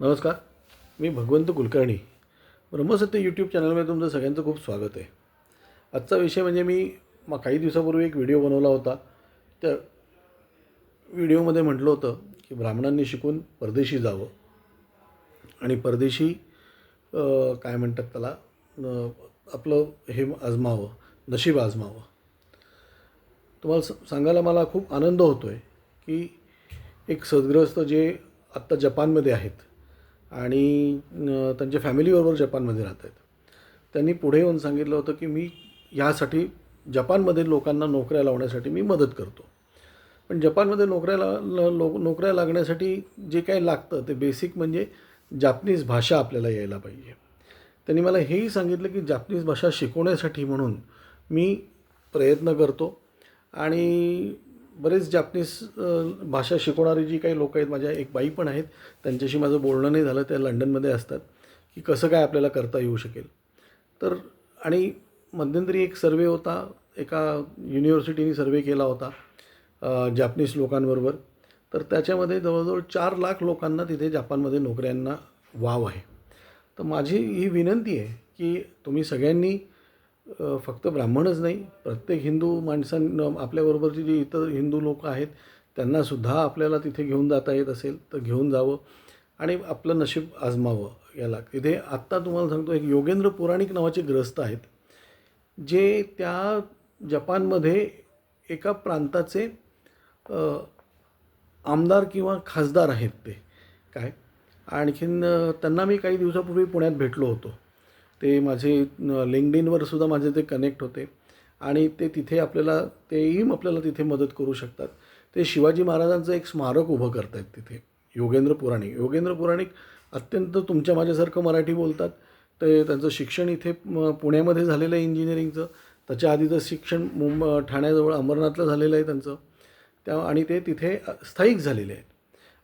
नमस्कार मी भगवंत कुलकर्णी. ब्रह्मसत्य यूट्यूब चॅनलमध्ये तुमचं सगळ्यांचं खूप स्वागत आहे. आजचा विषय म्हणजे मी मग काही दिवसापूर्वी एक व्हिडिओ बनवला होता. त्या व्हिडिओमध्ये म्हटलं होतं की ब्राह्मणांनी शिकून परदेशी जावं. आणि परदेशी काय म्हणतात त्याला आपलं हे आजमावं नशीब आजमावं. तुम्हाला स- सांगायला मला खूप आनंद होतो आहे की एक सद्ग्रस्त जे आत्ता जपानमध्ये आहेत आणि त्यांच्या फॅमिलीबरोबर जपानमध्ये राहत आहेत. त्यांनी पुढे येऊन सांगितलं होतं की मी ह्यासाठी जपानमध्ये लोकांना नोकऱ्या लावण्यासाठी मी मदत करतो. पण जपानमध्ये नोकऱ्या ला ल- लो नोकऱ्या लागण्यासाठी जे काही लागतं ते बेसिक म्हणजे जापनीज भाषा आपल्याला यायला पाहिजे. त्यांनी मला हेही सांगितलं की जापनीज भाषा शिकवण्यासाठी म्हणून मी प्रयत्न करतो आणि बरेच जापनीज भाषा शिकवणारी जी काही लोक आहेत माझ्या एक बाई पण आहेत त्यांच्याशी माझं बोलणं नाही झालं त्या लंडनमध्ये असतात की कसं काय आपल्याला करता येऊ शकेल. तर आणि मध्यंतरी एक सर्वे होता एका युनिव्हर्सिटीने सर्वे केला होता अ, जापनीज लोकांबरोबर. तर त्याच्यामध्ये जवळजवळ चार लाख लोकांना तिथे जपानमध्ये नोकऱ्यांना वाव आहे. तर माझी ही विनंती आहे की तुम्ही सगळ्यांनी फक्त ब्राह्मणच नाही प्रत्येक हिंदू माणसां आपल्याबरोबरची जी इतर हिंदू लोक आहेत त्यांनासुद्धा आपल्याला तिथे घेऊन जाता येत असेल तर घेऊन जावं आणि आपलं नशीब आजमावं याला. तिथे आत्ता तुम्हाला सांगतो एक योगेंद्र पुराणिक नावाचे ग्रस्त आहेत जे त्या जपानमध्ये एका प्रांताचे आमदार किंवा खासदार आहेत ते. काय? आणखीन त्यांना मी काही दिवसापूर्वी पुण्यात भेटलो होतो. ते माझे लिंकडिनवर सुद्धा माझे ते कनेक्ट होते. आणि ते तिथे आपल्याला तेही आपल्याला तिथे मदत करू शकतात. ते शिवाजी महाराजांचं एक स्मारक उभं करत आहेत तिथे योगेंद्र पुराणिक. योगेंद्र पुराणिक अत्यंत तुमच्या माझ्यासारखं मराठी बोलतात. ते त्यांचं शिक्षण इथे म, पुण्यामध्ये झालेलं आहे इंजिनिअरिंगचं त्याच्या आधीचं शिक्षण मुंब ठाण्याजवळ अमरनाथला झालेलं आहे त्यांचं. त्या आणि ते तिथे स्थायिक झालेले आहेत.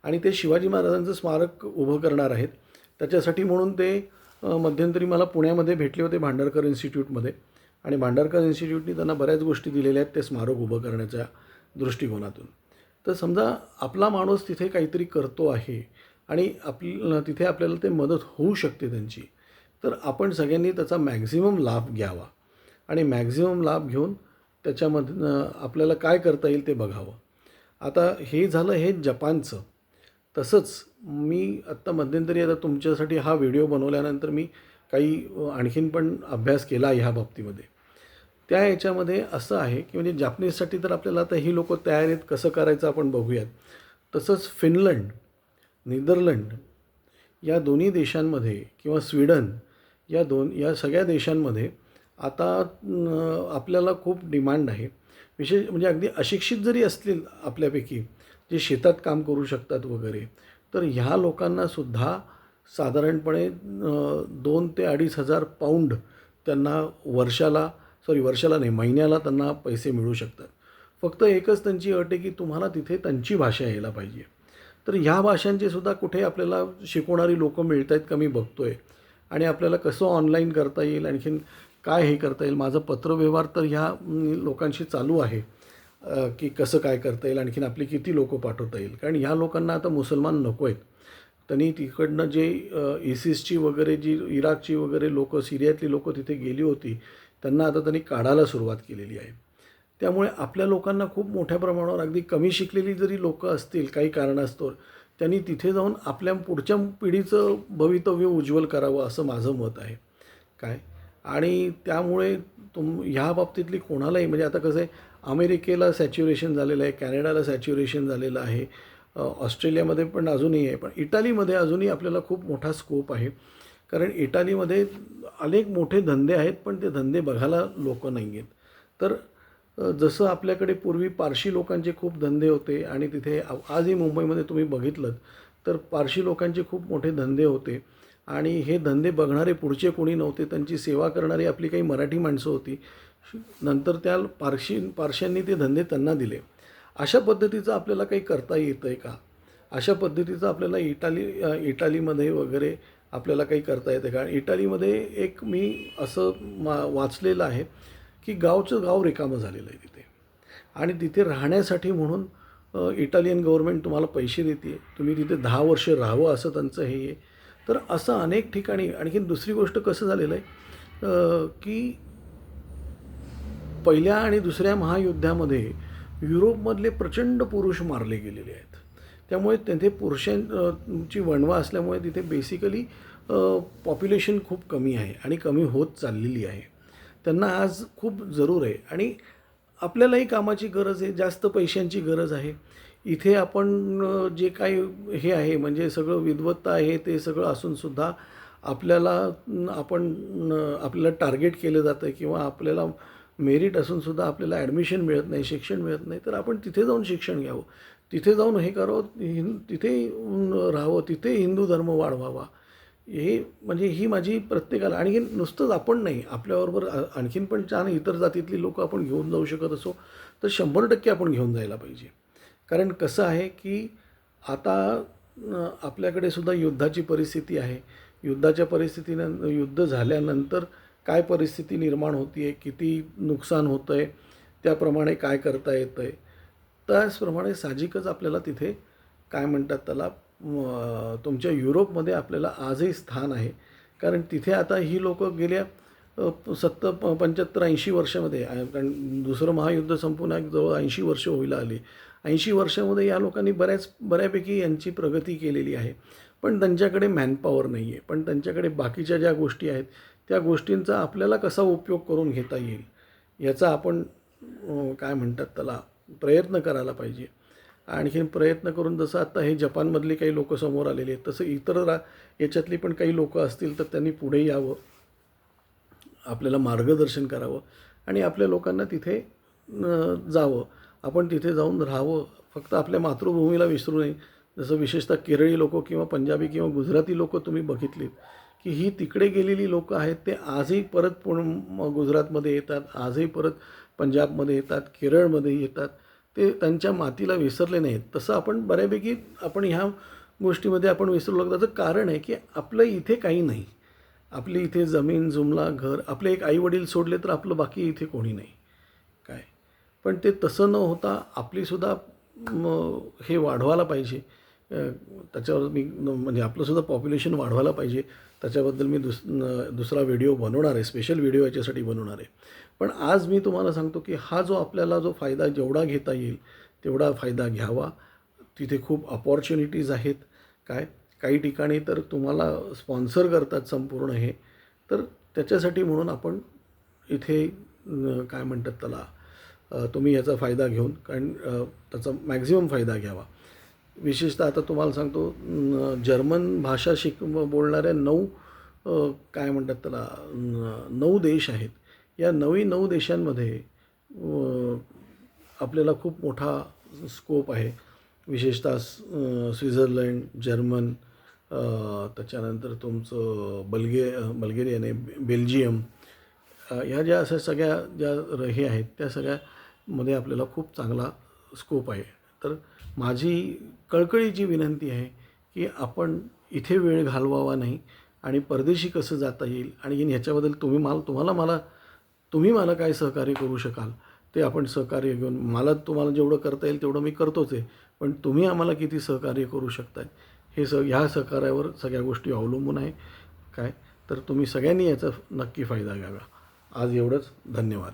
आणि ते शिवाजी महाराजांचं स्मारक उभं करणार आहेत. त्याच्यासाठी म्हणून ते मध्यंतरी मला पुण्यामध्ये भेटले होते भांडारकर इन्स्टिट्यूटमध्ये. आणि भांडारकर इन्स्टिट्यूटनी त्यांना बऱ्याच गोष्टी दिलेल्या आहेत ते स्मारक उभं करण्याच्या दृष्टिकोनातून. तर समजा आपला माणूस तिथे काहीतरी करतो आहे आणि आपल्या तिथे आपल्याला ते मदत होऊ शकते त्यांची तर आपण सगळ्यांनी त्याचा मॅक्झिमम लाभ घ्यावा. आणि मॅक्झिमम लाभ घेऊन त्याच्यामधनं आपल्याला काय करता येईल ते बघावं. आता हे झालं हे जपानचं. तसंच मी आत्ता मध्यंतरी आता तुमच्यासाठी हा व्हिडिओ बनवल्यानंतर मी काही आणखीन पण अभ्यास केला ह्या बाबतीमध्ये. त्या याच्यामध्ये असं आहे की म्हणजे जापनीजसाठी तर आपल्याला आता ही लोक तयार आहेत कसं करायचं आपण बघूयात. तसंच फिनलंड नेदरलंड या दोन्ही देशांमध्ये किंवा स्वीडन या दोन या सगळ्या देशांमध्ये आता आपल्याला खूप डिमांड आहे. विशेष म्हणजे अगदी अशिक्षित जरी असतील आपल्यापैकी जे शेतात काम करू शकतात वगैरे. तर ह्या लोकांनासुद्धा साधारणपणे दोन ते अडीच हजार पाऊंड त्यांना वर्षाला सॉरी वर्षाला नाही महिन्याला त्यांना पैसे मिळू शकतात. फक्त एकच त्यांची अट आहे की तुम्हाला तिथे त्यांची भाषा यायला पाहिजे. तर ह्या भाषांचे सुद्धा कुठे आपल्याला शिकवणारी लोकं मिळत आहेत का मी बघतो आहे आणि आपल्याला कसं ऑनलाईन करता येईल आणखीन काय हे करता येईल माझं पत्रव्यवहार तर ह्या लोकांशी चालू आहे. की कसं काय करता येईल आणखीन आपली किती लोकं पाठवता येईल? कारण ह्या लोकांना आता मुसलमान नको आहेत. त्यांनी तिकडनं जे इसिसची वगैरे जी इराकची वगैरे लोकं सिरियातली लोकं तिथे गेली होती त्यांना आता त्यांनी काढायला सुरुवात केलेली आहे. त्यामुळे आपल्या लोकांना खूप मोठ्या प्रमाणावर अगदी कमी शिकलेली जरी लोकं असतील काही कारणास्तव त्यांनी तिथे जाऊन आपल्या पुढच्या पिढीचं भवितव्य उज्ज्वल करावं असं माझं मत आहे. काय? आणि त्यामुळे तुम ह्या बाबतीतली कोणालाही म्हणजे आता कसं आहे अमेरिकेला सॅच्युरेशन झालेलं आहे कॅनडाला सॅच्युरेशन झालेलं आहे ऑस्ट्रेलियामध्ये पण अजूनही आहे पण इटालीमध्ये अजूनही आपल्याला खूप मोठा स्कोप आहे. कारण इटालीमध्ये अनेक मोठे धंदे आहेत पण ते धंदे बघायला लोक नाही आहेत तर जसं आपल्याकडे पूर्वी पारशी लोकांचे खूप धंदे होते आणि तिथे आजही मुंबईमध्ये तुम्ही बघितलं तर पारशी लोकांचे खूप मोठे धंदे होते. आणि हे धंदे बघणारे पुढचे कोणी नव्हते त्यांची सेवा करणारी आपली काही मराठी माणसं होती. नंतर त्या पारशी पारशांनी ते धंदे त्यांना दिले. अशा पद्धतीचं आपल्याला काही करता येतं आहे का? अशा पद्धतीचं आपल्याला इटाली इटालीमध्ये वगैरे आपल्याला काही करता येतं का? इटालीमध्ये एक मी असं मा वाचलेलं आहे की गावचं गाव रिकामं झालेलं आहे तिथे. आणि तिथे राहण्यासाठी म्हणून इटालियन गव्हर्मेंट तुम्हाला पैसे देते. तुम्ही तिथे दहा वर्ष राहावं असं त्यांचं हे आहे. तर असं अनेक ठिकाणी आणखी दुसरी गोष्ट कसं झालेलं आहे? की पहिल्या आणि दुसऱ्या महायुद्धामध्ये युरोपमधले प्रचंड पुरुष मारले गेलेले आहेत. त्यामुळे तिथे पुरुषांची वणवा असल्यामुळे तिथे बेसिकली पॉप्युलेशन खूप कमी आहे आणि कमी होत चाललेली आहे. त्यांना आज खूप जरूर आहे. आणि आपल्यालाही कामाची गरज आहे जास्त पैशांची गरज आहे. इथे आपण जे काही हे आहे म्हणजे सगळं विद्वत्ता आहे ते सगळं असूनसुद्धा आपल्याला आपण आपल्याला टार्गेट केलं जातं किंवा आपल्याला मेरिट असूनसुद्धा आपल्याला ॲडमिशन मिळत नाही शिक्षण मिळत नाही तर आपण तिथे जाऊन शिक्षण घ्यावं. तिथे जाऊन हे करावं हिं तिथे राहावं तिथे हिंदू धर्म वाढवावा. हे म्हणजे ही माझी प्रत्येकाला आणखी नुसतंच आपण नाही आपल्याबरोबर आणखीन पण छान इतर जातीतली लोक आपण घेऊन जाऊ शकत असो तर शंभर टक्के आपण घेऊन जायला पाहिजे. कारण कसं आहे की आता आपल्याकडे सुद्धा युद्धाची परिस्थिती आहे. युद्धाच्या परिस्थितीनं युद्ध झाल्यानंतर काय परिस्थिती निर्माण होती आहे किती नुकसान होतं आहे त्याप्रमाणे काय करता येतं आहे त्याचप्रमाणे साहजिकच आपल्याला तिथे काय म्हणतात त्याला तुमच्या युरोपमध्ये आपल्याला आजही स्थान आहे. कारण तिथे आता ही लोक गेल्या सत्तर प पंच्याहत्तर ऐंशी वर्षामध्ये कारण दुसरं महायुद्ध संपून एक जवळ ऐंशी वर्ष होईला आली. ऐंशी वर्षामध्ये या लोकांनी बऱ्याच बऱ्यापैकी यांची प्रगती केलेली आहे. पण त्यांच्याकडे मॅनपॉवर नाही आहे पण त्यांच्याकडे बाकीच्या ज्या गोष्टी आहेत त्या गोष्टींचा आपल्याला कसा उपयोग करून घेता येईल याचा आपण काय म्हणतात त्याला प्रयत्न करायला पाहिजे. आणखीन प्रयत्न करून जसं आता हे जपानमधले काही लोक समोर आलेले आहेत तसं इतर रा याच्यातली पण काही लोकं असतील तर त्यांनी पुढे यावं. आपल्याला मार्गदर्शन करावं आणि आपल्या लोकांना तिथे जावं. आपण तिथे जाऊन राहावं. फक्त आपल्या मातृभूमीला विसरू नये. जसं विशेषतः केरळी लोक किंवा पंजाबी किंवा गुजराती लोक तुम्ही बघितलीत की ही तिकडे गेलेली लोकं आहेत ते आजही परत पुण गुजरातमध्ये येतात आजही परत पंजाबमध्ये येतात केरळमध्ये येतात. ते त्यांच्या मातीला विसरले नाहीत. तसं आपण बऱ्यापैकी आपण ह्या गोष्टीमध्ये आपण विसरू लागतो त्याचं कारण आहे की आपलं इथे काही नाही. आपली इथे जमीन जुमला घर आपले एक आईवडील सोडले तर आपलं बाकी इथे कोणी नाही. काय? पण ते तसं न होता आपलीसुद्धा हे वाढवायला पाहिजे. त्याच्यावर मी म्हणजे आपलंसुद्धा पॉप्युलेशन वाढवायला पाहिजे. त्याच्याबद्दल मी दुस दुसरा व्हिडिओ बनवणार आहे. स्पेशल व्हिडिओ याच्यासाठी बनवणार आहे. पण आज मी तुम्हाला सांगतो की हा जो आपल्याला जो फायदा जेवढा घेता येईल तेवढा फायदा घ्यावा. तिथे खूप अपॉर्च्युनिटीज आहेत. काय? काही ठिकाणी तर तुम्हाला स्पॉन्सर करतात संपूर्ण हे. तर त्याच्यासाठी म्हणून आपण इथे काय म्हणतात त्याला? तुम्ही याचा फायदा घेऊन कारण त्याचा मॅक्झिमम फायदा घ्यावा. विशेषतः आता तुम्हाला सांगतो जर्मन भाषा शिक बोलणाऱ्या नऊ काय म्हणतात त्याला नऊ देश आहेत. या नवी नऊ देशांमध्ये आपल्याला खूप मोठा स्कोप आहे. विशेषतः स्वित्झर्लंड जर्मन त्याच्यानंतर तुमचं बल्गे बल्गेरियन बेल्जियम ह्या ज्या अशा सगळ्या ज्या हे आहेत त्या सगळ्यामध्ये आपल्याला खूप चांगला स्कोप आहे. तर माझी कळकळीची विनंती आहे की आपण इथे वेळ घालवावा नाही आणि परदेशी कसं जाता येईल आणि ह्याच्याबद्दल तुम्ही मला तुम्हाला मला तुम्ही मला काय सहकार्य करू शकाल ते आपण सहकार्य घेऊन मला तुम्हाला जेवढं करता येईल तेवढं मी करतोच आहे पण तुम्ही आम्हाला किती सहकार्य करू शकताय हे स ह्या सहकार्यावर सगळ्या गोष्टी अवलंबून आहे. काय? तर तुम्ही सगळ्यांनी याचा नक्की फायदा घ्यावा. आज एवढंच. धन्यवाद.